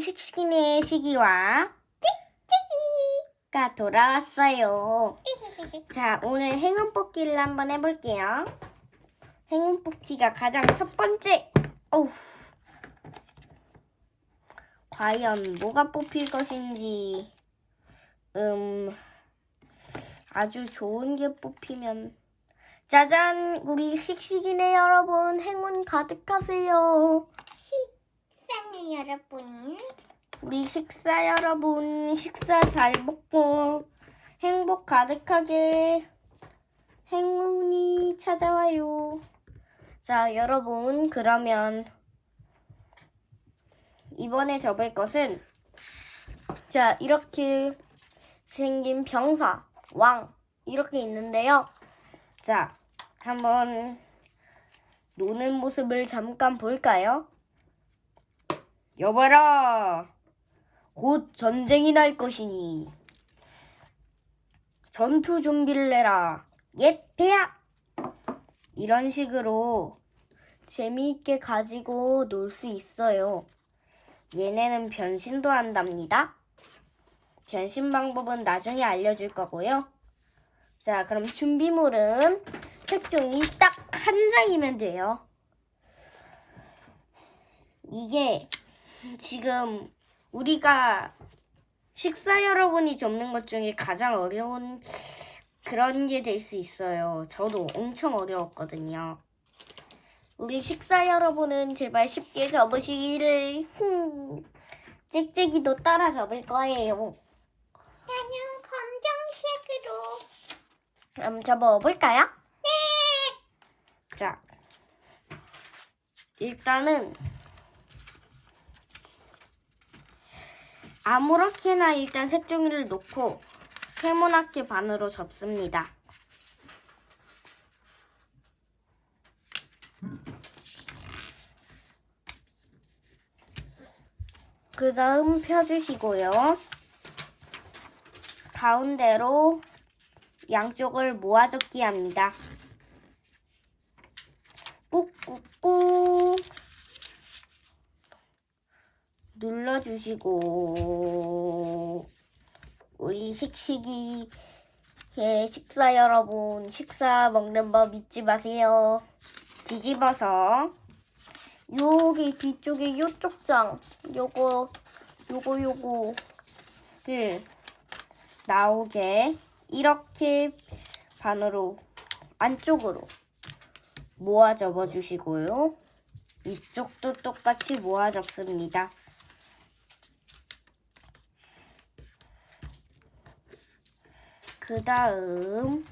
식식이네 시기와 찍찍이가 돌아왔어요. 자 오늘 행운 뽑기를 한번 해볼게요. 행운 뽑기가 가장 첫 번째. 어우. 과연 뭐가 뽑힐 것인지 음 아주 좋은 게 뽑히면 짜잔 우리 식식이네 여러분 행운 가득하세요. 식상해 여러분. 우리 식사 여러분 식사 잘 먹고 행복 가득하게 행운이 찾아와요. 자 여러분 그러면 이번에 접을 것은 자 이렇게 생긴 병사 왕 이렇게 있는데요. 자 한번 노는 모습을 잠깐 볼까요? 여봐라. 곧 전쟁이 날 것이니 전투 준비를 해라. 예, 배야. 이런 식으로 재미있게 가지고 놀 수 있어요. 얘네는 변신도 한답니다. 변신 방법은 나중에 알려줄 거고요. 자, 그럼 준비물은 색종이 딱 한 장이면 돼요. 이게 지금 우리가 식사 여러분이 접는 것 중에 가장 어려운 그런 게 될 수 있어요. 저도 엄청 어려웠거든요. 우리 식사 여러분은 제발 쉽게 접으시기를 흠, 짹짹이도 따라 접을 거예요. 나는 검정색으로. 그럼 접어볼까요? 네. 자, 일단은 아무렇게나 일단 색종이를 놓고 세모나게 반으로 접습니다. 그 다음 펴주시고요. 가운데로 양쪽을 모아접기 합니다. 꾹꾹꾹 눌러주시고 우리 식식이의 식사 여러분 식사 먹는 법 잊지 마세요. 뒤집어서 여기 뒤쪽에 요쪽 장 요거 요거 요거를 나오게 이렇게 반으로 안쪽으로 모아 접어 주시고요. 이쪽도 똑같이 모아 접습니다. 그 다음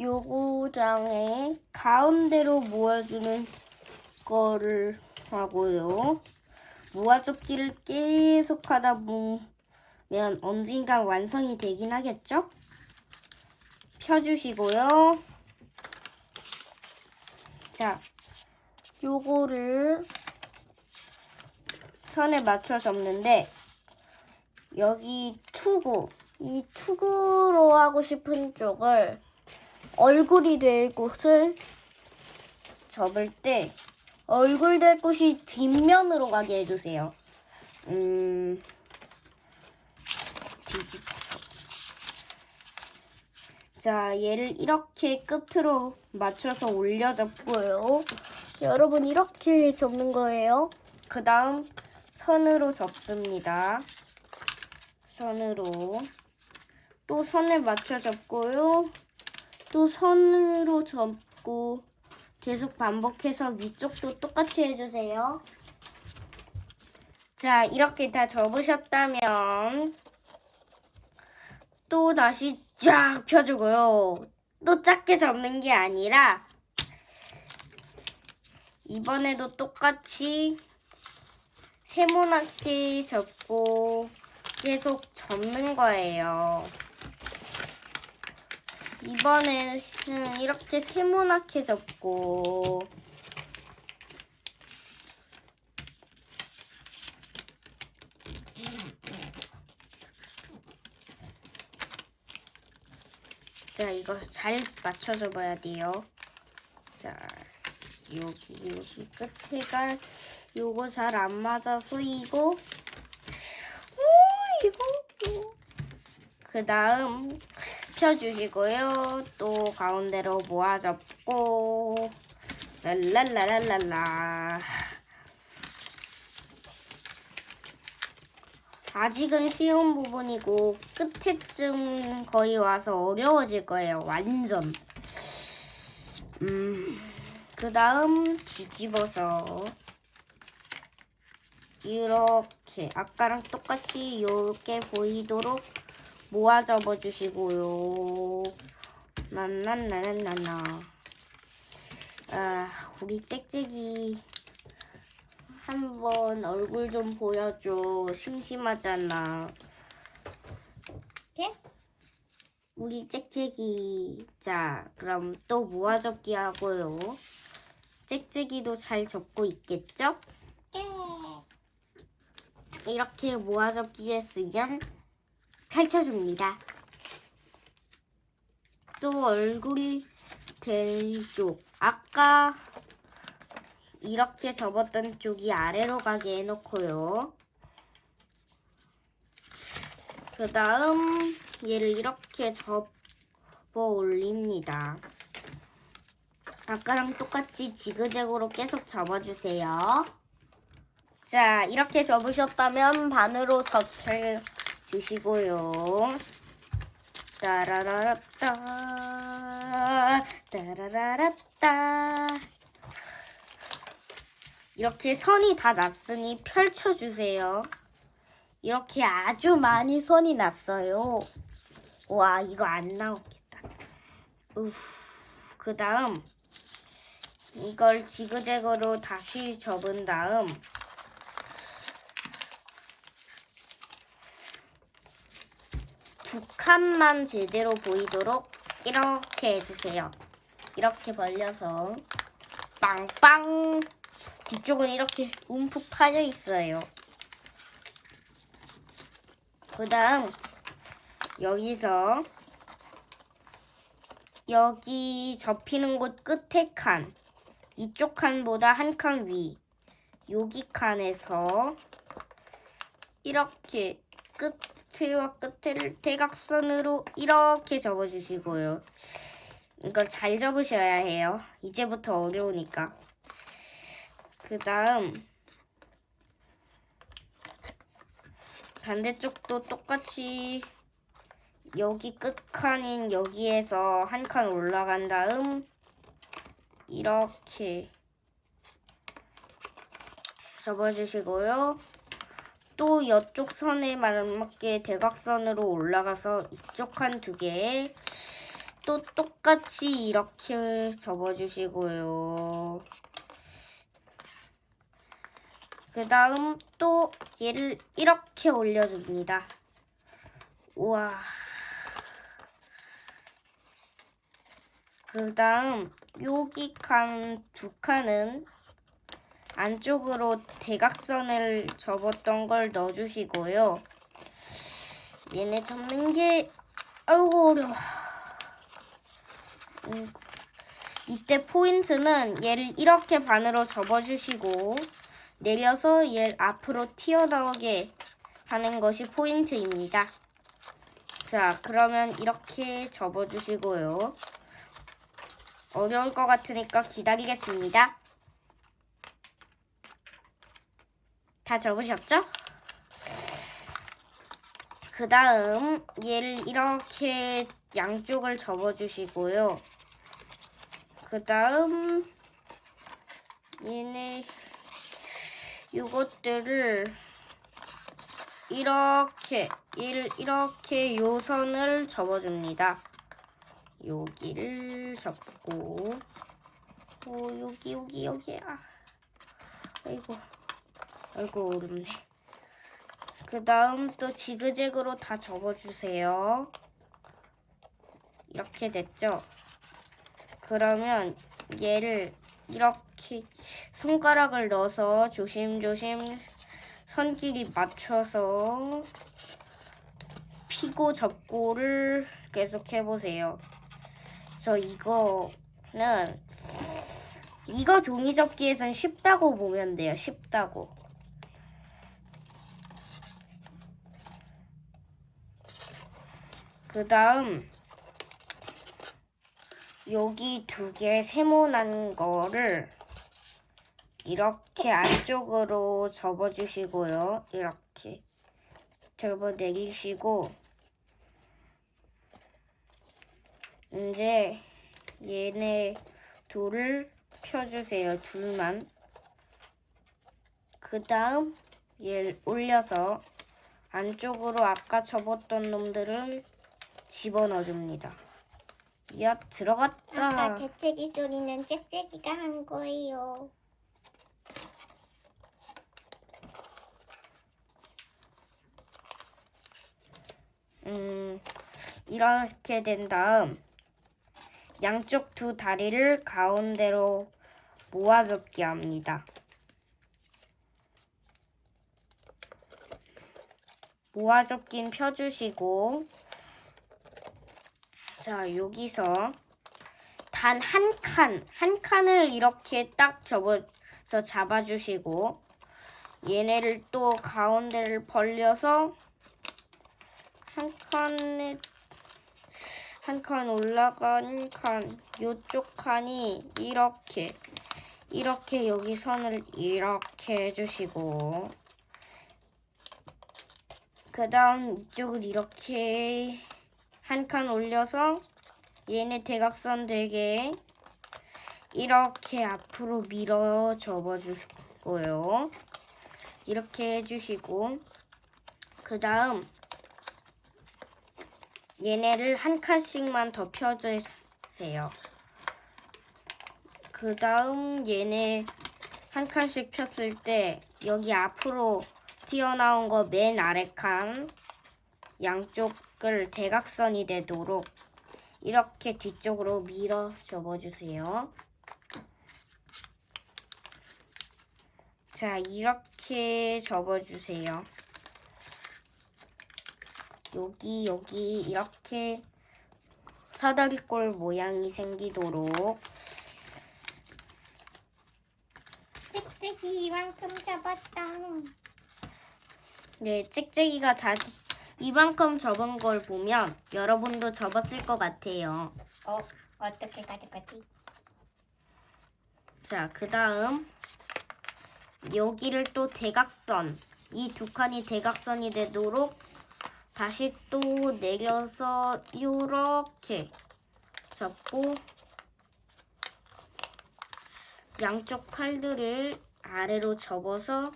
요거장에 가운데로 모아주는 거를 하고요. 모아접기를 계속 하다 보면 언젠가 완성이 되긴 하겠죠? 펴주시고요. 자, 요거를 선에 맞춰 접는데 여기 투구 이 투구로 하고 싶은 쪽을 얼굴이 될 곳을 접을 때 얼굴 될 곳이 뒷면으로 가게 해주세요. 음, 뒤집어서. 자, 얘를 이렇게 끝으로 맞춰서 올려 접고요. 여러분, 이렇게 접는 거예요. 그 다음, 선으로 접습니다. 선으로. 또 선을 맞춰 접고요. 또 선으로 접고, 계속 반복해서 위쪽도 똑같이 해주세요. 자, 이렇게 다 접으셨다면, 또 다시 쫙 펴주고요. 또 작게 접는 게 아니라 이번에도 똑같이 세모나게 접고 계속 접는 거예요. 이번에는 이렇게 세모나게 접고. 자, 이거 잘 맞춰줘 봐야 돼요. 자, 여기, 여기 끝에가 요거 잘 안 맞아서 이거. 피고 그 다음 펴주시고요. 또 가운데로 모아 접고 랄랄랄랄랄라 아직은 쉬운 부분이고 끝에쯤 거의 와서 어려워질 거예요. 완전. 음, 그 다음 뒤집어서 이렇게 아까랑 똑같이 이렇게 보이도록 모아 접어 주시고요. 난난나난나나. 아, 우리 짹짹이 한번 얼굴 좀 보여줘. 심심하잖아. 네? 우리 짹짹이. 자, 그럼 또 모아 접기 하고요. 짹짹이도 잘 접고 있겠죠? 네. 이렇게 모아 접기 했으면 펼쳐줍니다. 또 얼굴이 된 쪽. 아까 이렇게 접었던 쪽이 아래로 가게 해놓고요. 그 다음 얘를 이렇게 접어 올립니다. 아까랑 똑같이 지그재그로 계속 접어주세요. 자, 이렇게 접으셨다면 반으로 젖혀 주시고요. 따라라라따, 따라라라따. 이렇게 선이 다 났으니 펼쳐주세요. 이렇게 아주 많이 선이 났어요. 와, 이거 안 나오겠다. 그 다음, 이걸 지그재그로 다시 접은 다음, 두 칸만 제대로 보이도록 이렇게 해주세요. 이렇게 벌려서 빵빵 뒤쪽은 이렇게 움푹 파져 있어요. 그 다음 여기서 여기 접히는 곳 끝에 칸 이쪽 칸보다 한 칸 위 여기 칸에서 이렇게 끝과 끝을 대각선으로 이렇게 접어주시고요. 이걸 잘 접으셔야 해요. 이제부터 어려우니까. 그 다음 반대쪽도 똑같이 여기 끝칸인 여기에서 한 칸 올라간 다음 이렇게 접어주시고요. 또 이쪽 선에 맞게 대각선으로 올라가서 이쪽 한 두 개에 또 똑같이 이렇게 접어주시고요. 그 다음 또 얘를 이렇게 올려줍니다. 우와. 그 다음 여기 칸 두 칸은 안쪽으로 대각선을 접었던 걸 넣어주시고요. 얘네 접는 게 아이고 어려워. 음, 이때 포인트는 얘를 이렇게 반으로 접어주시고 내려서 얘를 앞으로 튀어나오게 하는 것이 포인트입니다. 자, 그러면 이렇게 접어주시고요. 어려울 것 같으니까 기다리겠습니다. 다 접으셨죠? 그 다음 얘를 이렇게 양쪽을 접어주시고요. 그 다음 얘네 요것들을 이렇게 얘를 이렇게 요 선을 접어줍니다. 여기를 접고 오 여기 여기 여기 아 아이고 아이고 어렵네. 그 다음 또 지그재그로 다 접어주세요. 이렇게 됐죠? 그러면 얘를 이렇게 손가락을 넣어서 조심조심 선끼리 맞춰서 피고 접고를 계속 해보세요. 저 이거는 이거 종이 접기에선 쉽다고 보면 돼요. 쉽다고. 그 다음 여기 두 개 세모난 거를 이렇게 안쪽으로 접어주시고요. 이렇게 접어내리시고 이제 얘네 둘을 펴주세요. 둘만. 그 다음 얘를 올려서 안쪽으로 아까 접었던 놈들을 집어 넣어줍니다. 야 아까 들어갔다. 재채기 소리는 짹짹이가 한 거예요. 음 이렇게 된 다음 양쪽 두 다리를 가운데로 모아접기 합니다. 모아접긴 펴주시고 자 여기서 단 한 칸, 한 칸을 이렇게 딱 접어서 잡아주시고 얘네를 또 가운데를 벌려서 한 칸에 한 칸 올라간 칸 요쪽 칸이 이렇게 이렇게 여기 선을 이렇게 해주시고 그 다음 이쪽을 이렇게 한 칸 올려서 얘네 대각선 되게 이렇게 앞으로 밀어 접어 주시고요 이렇게 해주시고 그 다음 얘네를 한 칸씩만 더 펴주세요. 그 다음 얘네 한 칸씩 폈을 때 여기 앞으로 튀어나온 거 맨 아래 칸 양쪽 을 대각선이 되도록 이렇게 뒤쪽으로 밀어 접어주세요. 자, 이렇게 접어주세요. 여기 여기 이렇게 사다리꼴 모양이 생기도록 짹짹이 이만큼 잡았다. 네 찍찍이가 다 이만큼 접은 걸 보면 여러분도 접었을 것 같아요. 어, 어떻게 가져가지? 자, 그 다음 여기를 또 대각선 이 두 칸이 대각선이 되도록 다시 또 내려서 이렇게 잡고 양쪽 팔들을 아래로 접어서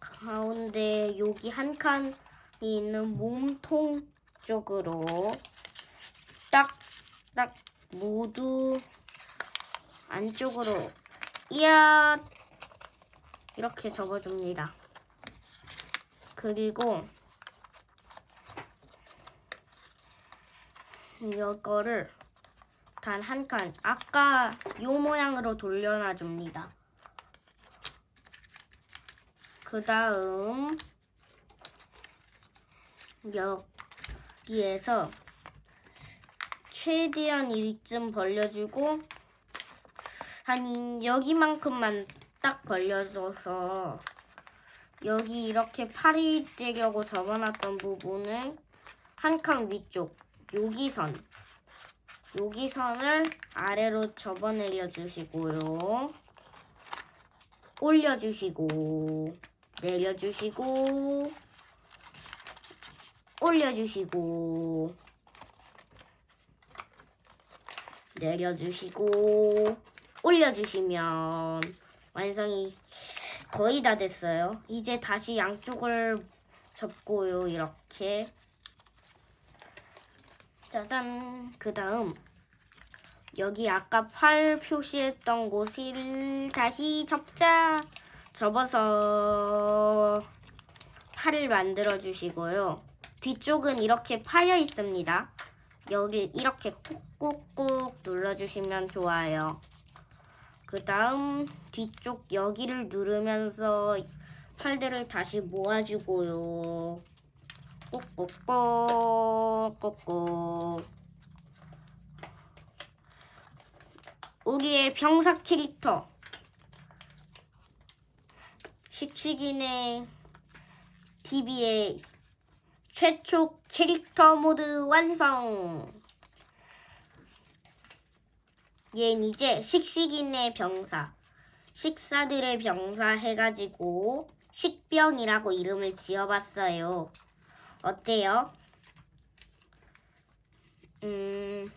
가운데 여기 한 칸이 있는 몸통 쪽으로 딱딱 모두 안쪽으로 이야 이렇게 접어줍니다. 그리고 이거를 단 한 칸 아까 요 모양으로 돌려놔 줍니다. 그 다음 여기에서 최대한 이쯤 벌려주고 한 여기만큼만 딱 벌려줘서 여기 이렇게 팔이 되려고 접어놨던 부분을 한 칸 위쪽 여기 선. 여기 선을 아래로 접어내려 주시고요. 올려주시고 내려주시고 올려주시고 내려주시고 올려주시면 완성이 거의 다 됐어요. 이제 다시 양쪽을 접고요. 이렇게 짜잔. 그 다음 여기 아까 팔 표시했던 곳을 다시 접자. 접어서 팔을 만들어 주시고요. 뒤쪽은 이렇게 파여 있습니다. 여기 이렇게 꾹꾹꾹 눌러주시면 좋아요. 그 다음 뒤쪽 여기를 누르면서 팔들을 다시 모아주고요. 꾹꾹꾹 꾹꾹 우리의 병사 캐릭터 식식이네 TV에 최초 캐릭터 모드 완성. 얘는 이제 식식인의 병사, 식사들의 병사 해가지고 식병이라고 이름을 지어봤어요. 어때요? 음,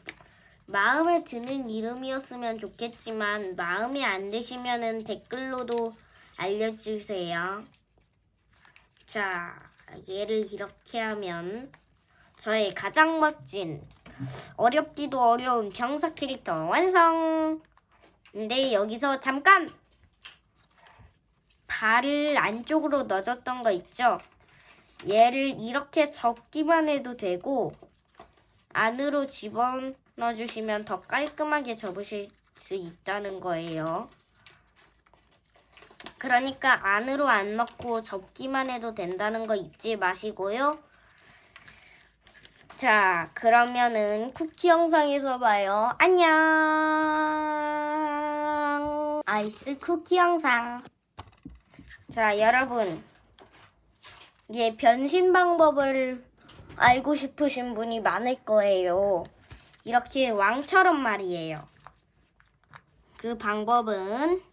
마음에 드는 이름이었으면 좋겠지만 마음에 안 드시면은 댓글로도 알려주세요. 자, 얘를 이렇게 하면 저의 가장 멋진 어렵기도 어려운 병사 캐릭터 완성. 근데 여기서 잠깐 발을 안쪽으로 넣어줬던 거 있죠? 얘를 이렇게 접기만 해도 되고 안으로 집어넣어 주시면 더 깔끔하게 접으실 수 있다는 거예요. 그러니까 안으로 안 넣고 접기만 해도 된다는 거 잊지 마시고요. 자, 그러면은 쿠키 영상에서 봐요. 안녕. 아이스 쿠키 영상. 자, 여러분. 얘 변신 방법을 알고 싶으신 분이 많을 거예요. 이렇게 왕처럼 말이에요. 그 방법은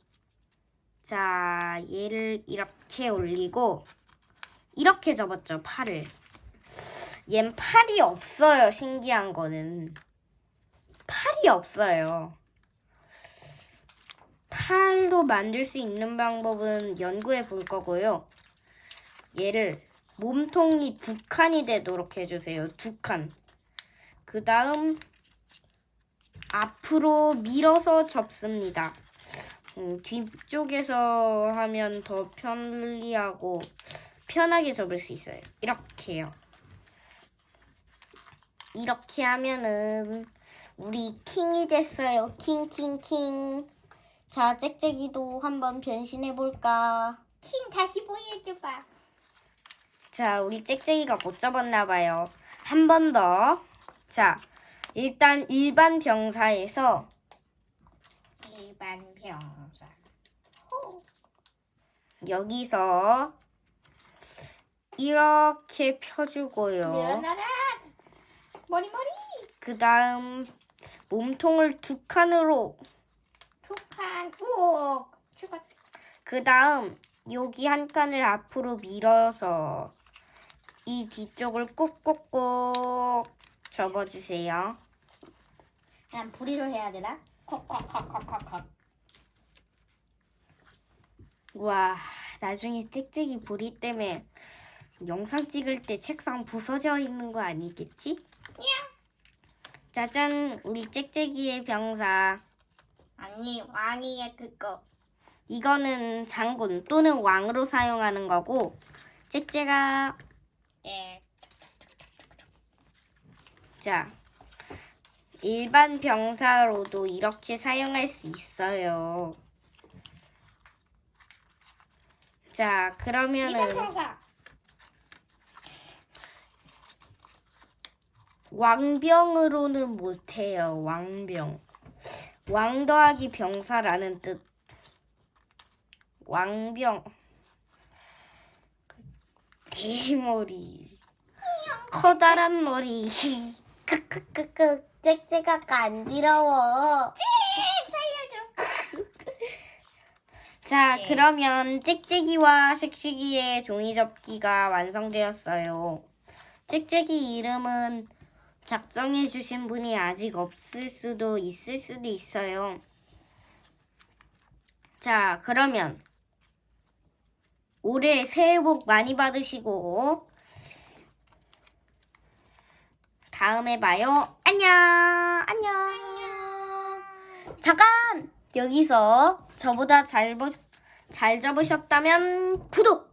자, 얘를 이렇게 올리고 이렇게 접었죠, 팔을. 얜 팔이 없어요, 신기한 거는. 팔이 없어요. 팔도 만들 수 있는 방법은 연구해 볼 거고요. 얘를 몸통이 두 칸이 되도록 해주세요. 두 칸. 그 다음 앞으로 밀어서 접습니다. 음, 뒤쪽에서 하면 더 편리하고 편하게 접을 수 있어요. 이렇게요. 이렇게 하면은 우리 킹이 됐어요. 킹, 킹, 킹. 자, 짹짹이도 한번 변신해 볼까? 킹 다시 보여줘봐. 자, 우리 짹짹이가 못 접었나 봐요. 한 번 더. 자, 일단 일반 병사에서 일반. 호. 여기서 이렇게 펴주고요. 늘어나라. 머리 머리. 그 다음 몸통을 두 칸으로 두칸 우. 죽었. 그 다음 여기 한 칸을 앞으로 밀어서 이 뒤쪽을 꾹꾹꾹 접어주세요. 난 부리로 해야 되나? 콕콕콕콕콕콕. 와 나중에 짹짹이 부리 때문에 영상 찍을 때 책상 부서져 있는 거 아니겠지? 짜잔 우리 짹짹이의 병사 아니 왕이야 그거. 이거는 장군 또는 왕으로 사용하는 거고 짹짹아 네. 자, 일반 병사로도 이렇게 사용할 수 있어요. 자, 그러면은. 왕병으로는 못해요. 왕병. 왕 더하기 병사라는 뜻. 왕병. 대머리. 커다란 머리. 크크크크. 짹짹아 간지러워. 살려줘. 자, 네. 그러면 짹짹이와 식식이의 종이 접기가 완성되었어요. 짹짹이 이름은 작성해 주신 분이 아직 없을 수도 있을 수도 있어요. 자, 그러면 올해 새해 복 많이 받으시고 다음에 봐요. 안녕. 안녕. 잠깐 여기서 저보다 잘, 보, 잘 접으셨다면 구독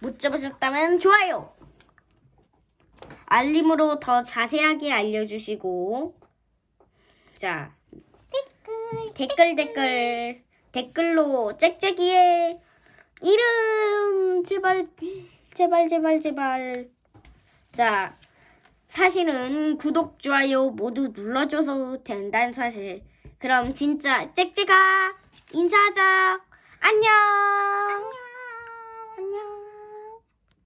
못 접으셨다면 좋아요. 알림으로 더 자세하게 알려주시고. 자 댓글. 댓글 댓글 댓글로 짹짹이의 이름 제발 제발 제발 제발. 자 사실은 구독 좋아요 모두 눌러줘서 된다는 사실. 그럼 진짜 짹짹아 인사하자. 안녕